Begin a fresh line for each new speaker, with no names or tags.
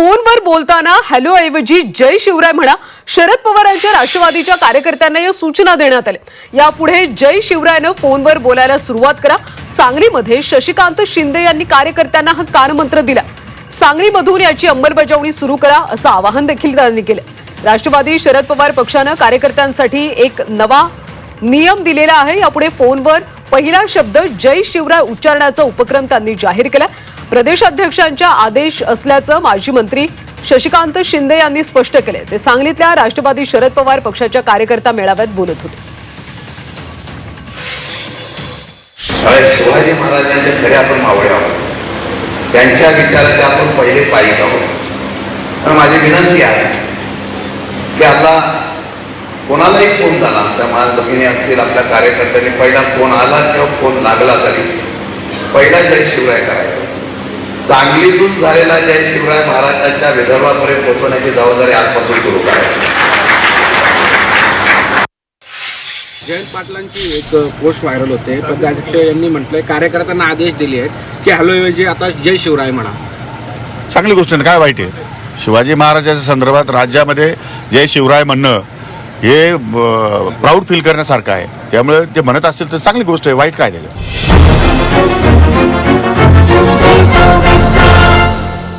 फोनवर बोलताना हॅलो ऐवजी जय शिवराय म्हणा शरद पवारांच्या राष्ट्रवादीच्या कार्यकर्त्यांना या सूचना देण्यात आल्या. यापुढे जय शिवरायनं फोनवर बोलायला सुरुवात करा. सांगलीमध्ये शशिकांत शिंदे यांनी कार्यकर्त्यांना हा कानमंत्र दिला. सांगलीमधून याची अंमलबजावणी सुरू करा असं आवाहन देखील त्यांनी केलं. राष्ट्रवादी शरद पवार पक्षानं कार्यकर्त्यांसाठी एक नवा नियम दिलेला आहे. यापुढे फोनवर पहिला शब्द जय शिवराय उच्चारण्याचा उपक्रम त्यांनी जाहीर केला. प्रदेशाध्यक्षांच्या आदेश असल्याचं माजी मंत्री शशिकांत शिंदे यांनी स्पष्ट केले. ते सांगलीतल्या राष्ट्रवादी शरद पवार पक्षाच्या कार्यकर्ता मेळाव्यात बोलत होते.
शिवाजी महाराजांच्या खरे आपण मावळे आहोत. त्यांच्या विचाराचे आपण पहिले पायिक आहोत माझी विनंती आहे की आता कोणालाही फोन झाला. आमच्या महाजमिनी असतील आपल्या कार्यकर्त्यांनी पहिला फोन आला किंवा फोन लागला तरी. पहिला जय शिवराय करायचा सांगलीतून झालेला जय शिवराय महाराष्ट्राच्या विदर्भापर्यंत पोहोचवण्याची जबाबदारी आजपासून सुरू करायची.
जयंत पाटलांची एक पोस्ट व्हायरल होते. पदाध्यक्ष यांनी म्हटलंय कार्यकर्त्यांना आदेश दिले आहेत की हॅलो ऐवजी आता जय शिवराय म्हणा.
चांगली गोष्ट काय वाईट आहे? शिवाजी महाराजाच्या संदर्भात राज्यामध्ये जय शिवराय म्हणणं हे प्राऊड फील करण्यासारखं आहे. त्यामुळे ते म्हणत असतील तर चांगली गोष्ट आहे. वाईट काय त्याच्या